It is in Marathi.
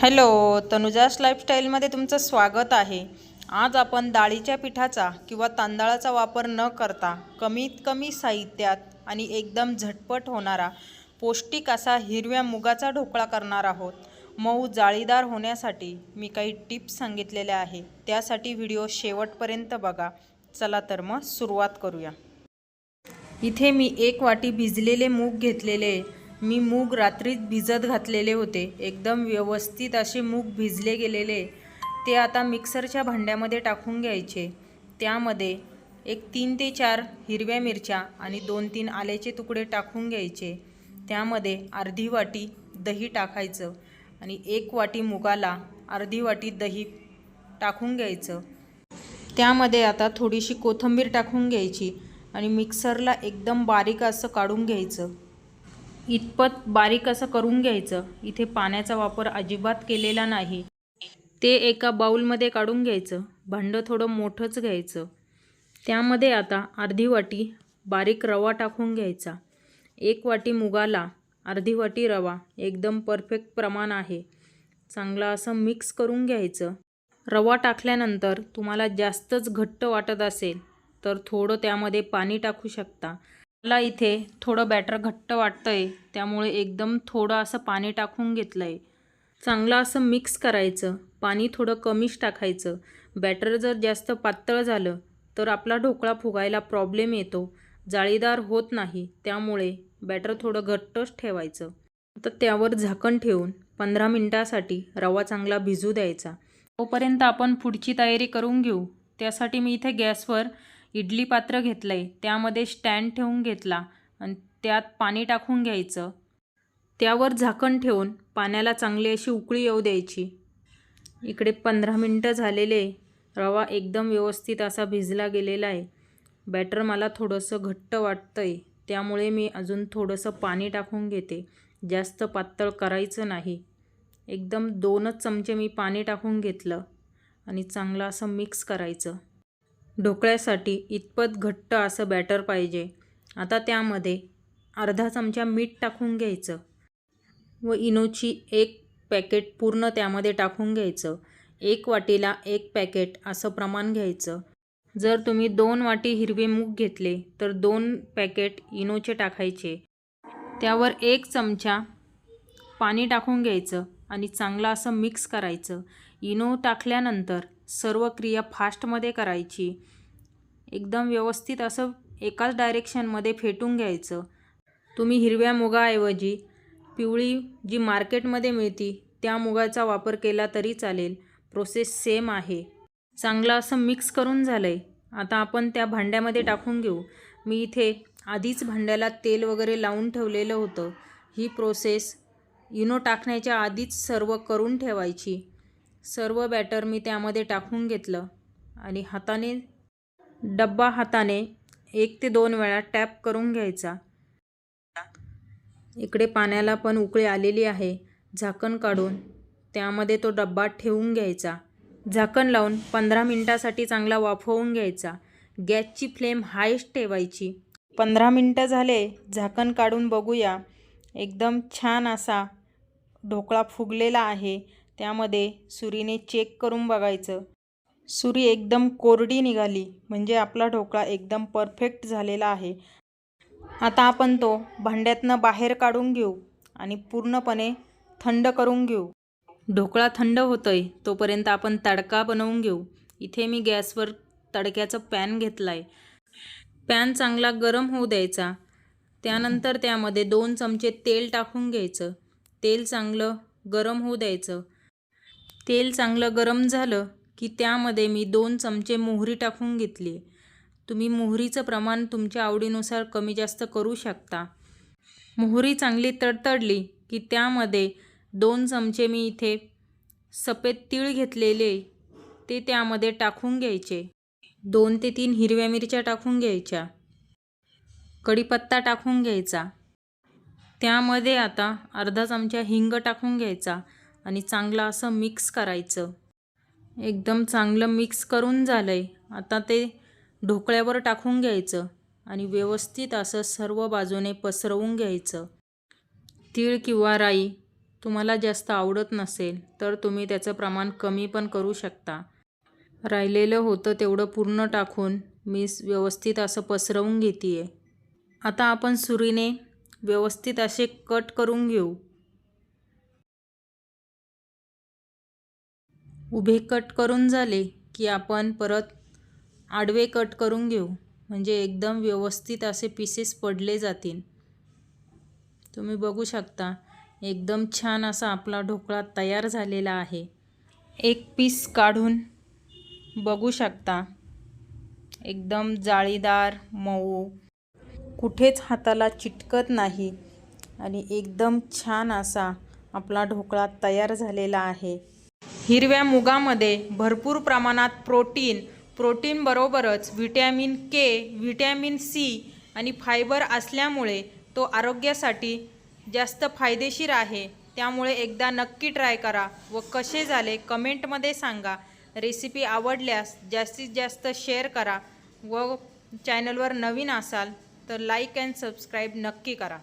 हॅलो तनुजास लाईफस्टाईलमध्ये तुमचं स्वागत आहे. आज आपण डाळीच्या पिठाचा किंवा तांदळाचा वापर न करता कमीत कमी साहित्यात आणि एकदम झटपट होणारा पौष्टिक असा हिरव्या मुगाचा ढोकळा करणार आहोत. मऊ जाळीदार होण्यासाठी मी काही टिप्स सांगितलेल्या आहे. त्यासाठी व्हिडिओ शेवटपर्यंत बघा. चला तर मग सुरुवात करूया. इथे मी एक वाटी भिजलेले मूग घेतलेले आहे. मी मूग रात्रीच भिजत घातलेले होते. एकदम व्यवस्थित असे मूग भिजले गेलेले. ते आता मिक्सरच्या भांड्यामध्ये टाकून घ्यायचे. त्यामध्ये एक तीन ते चार हिरव्या मिरच्या आणि दोन तीन आल्याचे तुकडे टाकून घ्यायचे. त्यामध्ये अर्धी वाटी दही टाकायचं आणि एक वाटी मुगाला अर्धी वाटी दही टाकून घ्यायचं. त्यामध्ये आता थोडीशी कोथिंबीर टाकून घ्यायची आणि मिक्सरला एकदम बारीक असं काढून घ्यायचं. इतपत बारीक असं करून घ्यायचं. इथे पाण्याचा वापर अजिबात केलेला नाही. ते एका बाऊलमध्ये काढून घ्यायचं. भांडं थोडं मोठंच घ्यायचं. त्यामध्ये आता अर्धी वाटी बारीक रवा टाकून घ्यायचा. एक वाटी मुगाला अर्धी वाटी रवा. एकदम परफेक्ट प्रमाण आहे. चांगला असं मिक्स करून घ्यायचं. रवा टाकल्यानंतर तुम्हाला जास्तच घट्ट वाटत असेल तर थोडं त्यामध्ये पाणी टाकू शकता. मला इथे थोडं बॅटर घट्ट वाटतं आहे त्यामुळे एकदम थोडं असं पाणी टाकून घेतलं आहे चांगलं असं मिक्स करायचं पाणी थोडं कमीच टाकायचं. बॅटर जर जास्त पातळ झालं तर आपला ढोकळा फुगायला प्रॉब्लेम येतो. जाळीदार होत नाही त्यामुळे बॅटर थोडं घट्टच ठेवायचं. तर त्यावर झाकण ठेवून पंधरा मिनटासाठी रवा चांगला भिजू द्यायचा. तोपर्यंत आपण पुढची तयारी करून घेऊ. त्यासाठी मी इथे गॅसवर इडली पात्र घेतलं आहे त्यामध्ये स्टँड ठेवून घेतला आणि त्यात पाणी टाकून घ्यायचं. त्यावर झाकण ठेवून पाण्याला चांगली अशी उकळी येऊ द्यायची. इकडे पंधरा मिनटं झालेले. रवा एकदम व्यवस्थित असा भिजला गेलेला आहे. बॅटर मला थोडंसं घट्ट वाटतं आहे त्यामुळे मी अजून थोडंसं पाणी टाकून घेते. जास्त पातळ करायचं नाही. एकदम दोनच चमचे मी पाणी टाकून घेतलं आणि चांगलं असं मिक्स करायचं. ढोकळ्यासाठी इतपत घट्ट असं बॅटर पाहिजे. आता त्यामध्ये अर्धा चमचा मीठ टाकून घ्यायचं व इनोची एक पॅकेट पूर्ण त्यामध्ये टाकून घ्यायचं. एक वाटीला एक पॅकेट असं प्रमाण घ्यायचं. जर तुम्ही दोन वाटी हिरवे मूग घेतले तर दोन पॅकेट इनोचे टाकायचे. त्यावर एक चमचा पाणी टाकून घ्यायचं आणि चांगलं असं मिक्स करायचं. इनो टाकल्यानंतर सर्व क्रिया फास्टमध्ये करायची. एकदम व्यवस्थित असं एकाच डायरेक्शनमध्ये फेटून घ्यायचं. तुम्ही हिरव्या मुगाऐवजी पिवळी जी मार्केटमध्ये मिळती त्या मुगाचा वापर केला तरी चालेल. प्रोसेस सेम आहे. चांगलं असं मिक्स करून झालं आहे आता आपण त्या भांड्यामध्ये टाकून घेऊ. मी इथे आधीच भांड्याला तेल वगैरे लावून ठेवलेलं होतं. ही प्रोसेस इनो टाकण्याच्या आधीच सर्व करून ठेवायची. सर्व बॅटर मी त्यामध्ये टाकून घेतलं आणि हाताने डब्बा हाताने एक ते दोन वेळा टॅप करून घ्यायचा. इकडे पाण्याला पण उकळी आलेली आहे. झाकण काढून त्यामध्ये तो डब्बा ठेवून घ्यायचा. झाकण लावून पंधरा मिनटासाठी चांगला वाफवून घ्यायचा. गॅसची फ्लेम हायस्ट ठेवायची. पंधरा मिनटं झाले झाकण काढून बघूया. एकदम छान असा ढोकळा फुगलेला आहे. त्यामध्ये सुरीने चेक करून बघायचं. सुरी एकदम कोरडी निघाली म्हणजे आपला ढोकळा एकदम परफेक्ट झालेला आहे. आता आपण तो भांड्यातनं बाहेर काढून घेऊ आणि पूर्णपणे थंड करून घेऊ. ढोकळा थंड होतोय तोपर्यंत आपण तडका बनवून घेऊ. इथे मी गॅसवर तडक्याचं पॅन घेतला आहे पॅन चांगला गरम होऊ द्यायचा. त्यानंतर त्यामध्ये दोन चमचे तेल टाकून घ्यायचं. तेल चांगलं गरम होऊ द्यायचं. तेल चांगलं गरम झालं की त्यामध्ये मी दोन चमचे मोहरी टाकून घेतली. तुम्ही मोहरीचं प्रमाण तुमच्या आवडीनुसार कमी जास्त करू शकता. मोहरी चांगली तडतडली की त्यामध्ये दोन चमचे मी इथे सफेद तीळ घेतलेले ते त्यामध्ये टाकून घ्यायचे. दोन ते तीन हिरव्या मिरच्या टाकून घ्यायच्या. कढीपत्ता टाकून घ्यायचा. त्यामध्ये आता अर्धा चमचा हिंग टाकून घ्यायचा. आणि चांगलं असं मिक्स करायचं. एकदम चांगलं मिक्स करून झालं आहे आता ते ढोकळ्यावर टाकून घ्यायचं आणि व्यवस्थित असं सर्व बाजूने पसरवून घ्यायचं. तीळ किंवा राई तुम्हाला जास्त आवडत नसेल तर तुम्ही त्याचं प्रमाण कमी पण करू शकता. राहिलेलं होतं तेवढं पूर्ण टाकून मी व्यवस्थित असं पसरवून घेते आहे आता आपण सुरीने व्यवस्थित असे कट करून घेऊ. उभे कट करून झाले की आपण परत आडवे कट करून घेऊ. म्हणजे एकदम व्यवस्थित असे पीसेस पडले जातील. तुम्ही बघू शकता एकदम छान असा आपला ढोकळा तयार झालेला आहे. एक पीस काढून बघू शकता एकदम जाळीदार मऊ. कुठेच हाताला चिटकत नाही आणि एकदम छान असा आपला ढोकळा तयार झालेला आहे. हिरव्या मुगामध्ये भरपूर प्रमाणात प्रोटीन प्रोटीनबरोबरच व्हिटॅमिन के व्हिटॅमिन सी आणि फायबर असल्यामुळे तो आरोग्यासाठी जास्त फायदेशीर आहे. त्यामुळे एकदा नक्की ट्राय करा व कसे झाले कमेंटमध्ये सांगा. रेसिपी आवडल्यास जास्तीत जास्त शेअर करा व चॅनलवर नवीन असाल तर लाईक अँड सबस्क्राईब नक्की करा.